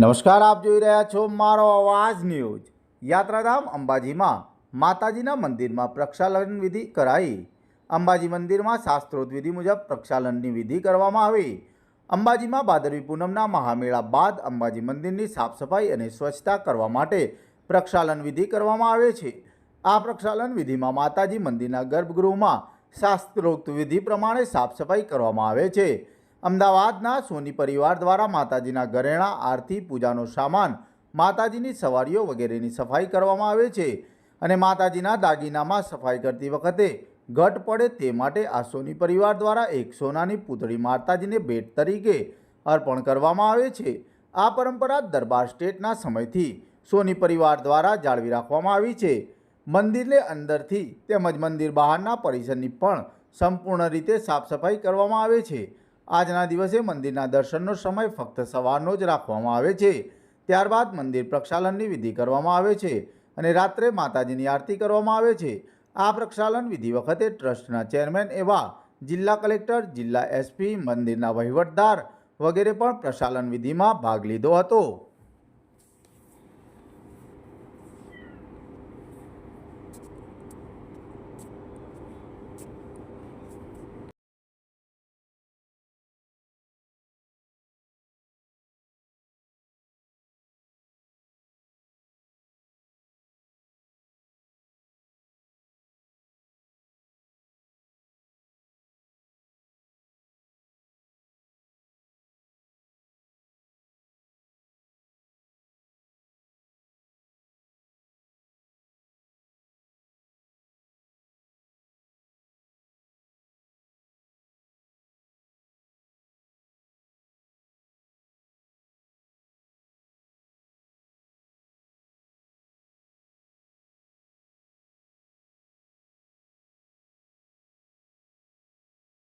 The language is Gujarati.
નમસ્કાર, આપ જોઈ રહ્યા છો મારો અવાજ ન્યૂઝ. યાત્રાધામ અંબાજીમાં માતાજીના મંદિરમાં પ્રક્ષાલન વિધિ કરાઈ. અંબાજી મંદિરમાં શાસ્ત્રોત વિધિ મુજબ પ્રક્ષાલનની વિધિ કરવામાં આવી. અંબાજીમાં ભાદરવી પૂનમના મહામેળા બાદ અંબાજી મંદિરની સાફ સફાઈ અને સ્વચ્છતા કરવા માટે પ્રક્ષાલન વિધિ કરવામાં આવે છે. આ પ્રક્ષાલન વિધિમાં માતાજી મંદિરના ગર્ભગૃહમાં શાસ્ત્રોક્ત વિધિ પ્રમાણે સાફ સફાઈ કરવામાં આવે છે. અમદાવાદના સોની પરિવાર દ્વારા માતાજીના ઘરેણાં, આરતી, પૂજાનો સામાન, માતાજીની સવારીઓ વગેરેની સફાઈ કરવામાં આવે છે અને માતાજીના દાગીનામાં સફાઈ કરતી વખતે ઘટ પડે તે માટે આ સોની પરિવાર દ્વારા એક સોનાની પૂતળી માતાજીને ભેટ તરીકે અર્પણ કરવામાં આવે છે. આ પરંપરા દરબાર સ્ટેટના સમયથી સોની પરિવાર દ્વારા જાળવી રાખવામાં આવી છે. મંદિરને અંદરથી તેમજ મંદિર બહારના પરિસરની પણ સંપૂર્ણ રીતે સાફ સફાઈ કરવામાં આવે છે. આજના દિવસે મંદિરના દર્શનનો સમય ફક્ત સવારનો જ રાખવામાં આવે છે. ત્યારબાદ મંદિર પ્રક્ષાલનની વિધિ કરવામાં આવે છે અને રાત્રે માતાજીની આરતી કરવામાં આવે છે. આ પ્રક્ષાલન વિધિ વખતે ટ્રસ્ટના ચેરમેન એવા જિલ્લા કલેક્ટર, જિલ્લા એસપી, મંદિરના વહીવટદાર વગેરે પણ પ્રક્ષાલન વિધિમાં ભાગ લીધો હતો.